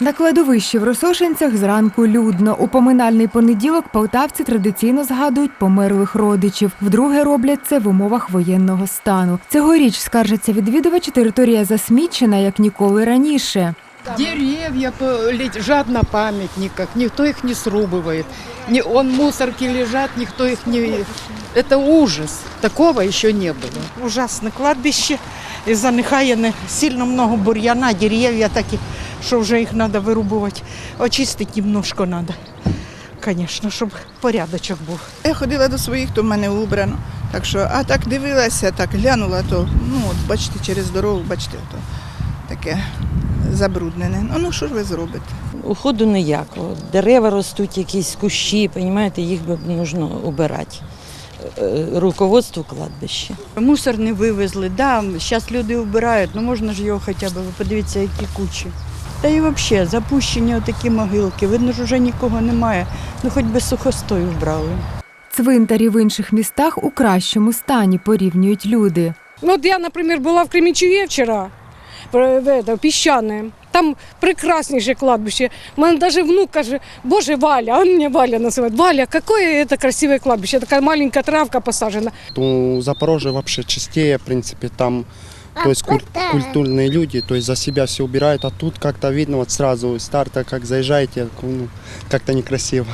На кладовищі в Росошинцях зранку людно. У поминальний понеділок полтавці традиційно згадують померлих родичів. Вдруге роблять це в умовах воєнного стану. Цьогоріч скаржаться відвідувачі, територія засмічена як ніколи раніше. Деревья по- лежат на памятниках, никто их не срубывает. Не, он мусорки лежат, никто их не... Это ужас. Такого еще не было. ужасне кладбище, і занехаяне сильно много бур'яна, дерев'я такі, що вже їх треба вирубувати. Очистити немножко треба, звісно, щоб порядочок був. Я ходила до своїх, то в мене убрано. Так що, а так дивилася, так глянула, то ну от бачите, через дорогу, бачите, то таке забруднене. Ну, ну що ж ви зробите? Уходу ніякого. Дерева ростуть, якісь кущі, понімаєте, їх би нужно убирати. Е, Руководство кладбища. Мусор не вивезли. Да, зараз люди вбирають, ну можна ж його хоча б, ви подивіться, які кучі. Та і взагалі запущені отакі могилки. Видно ж, вже нікого немає. Ну хоч би сухостой вбрали. Цвинтарі в інших містах у кращому стані порівнюють люди. Ну, от я, наприклад, була в Кременчуге вчора, в піщане. Там прекрасніше кладбище. У мене навіть внук каже, боже, Валя, он мене Валя називає. Валя, какое это красивое кладбище, така маленька травка посажена. У Запорожья вообще чистее, в принципе, там то есть куль- культурные люди, то есть за себя все убирают, а тут как-то видно вот сразу старта, как заезжаете, ну, как-то некрасиво.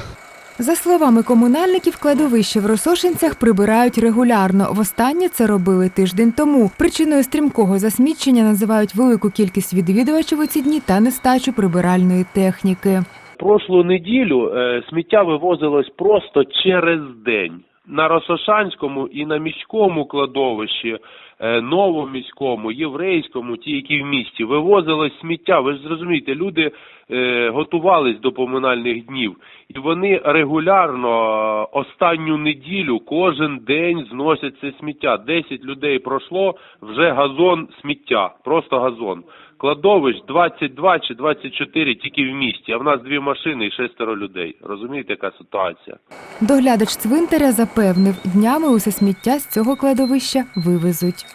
За словами комунальників, кладовище в Росошинцях прибирають регулярно. Востаннє це робили тиждень тому. Причиною стрімкого засмічення називають велику кількість відвідувачів у ці дні та нестачу прибиральної техніки. Прошлу неділю е, сміття вивозилось просто через день. На Росошанському і на міському кладовищі, новоміському, єврейському, ті, які в місті, вивозилось сміття. Ви ж зрозумієте, люди е, готувались до поминальних днів, і вони регулярно е, останню неділю кожен день зносять це сміття. 10 людей пройшло, вже газон сміття, просто газон. Кладовищ 22 чи 24 тільки в місті, а в нас дві машини і шестеро людей. Розумієте, яка ситуація? Доглядач цвинтаря запевнив, днями усе сміття з цього кладовища вивезуть.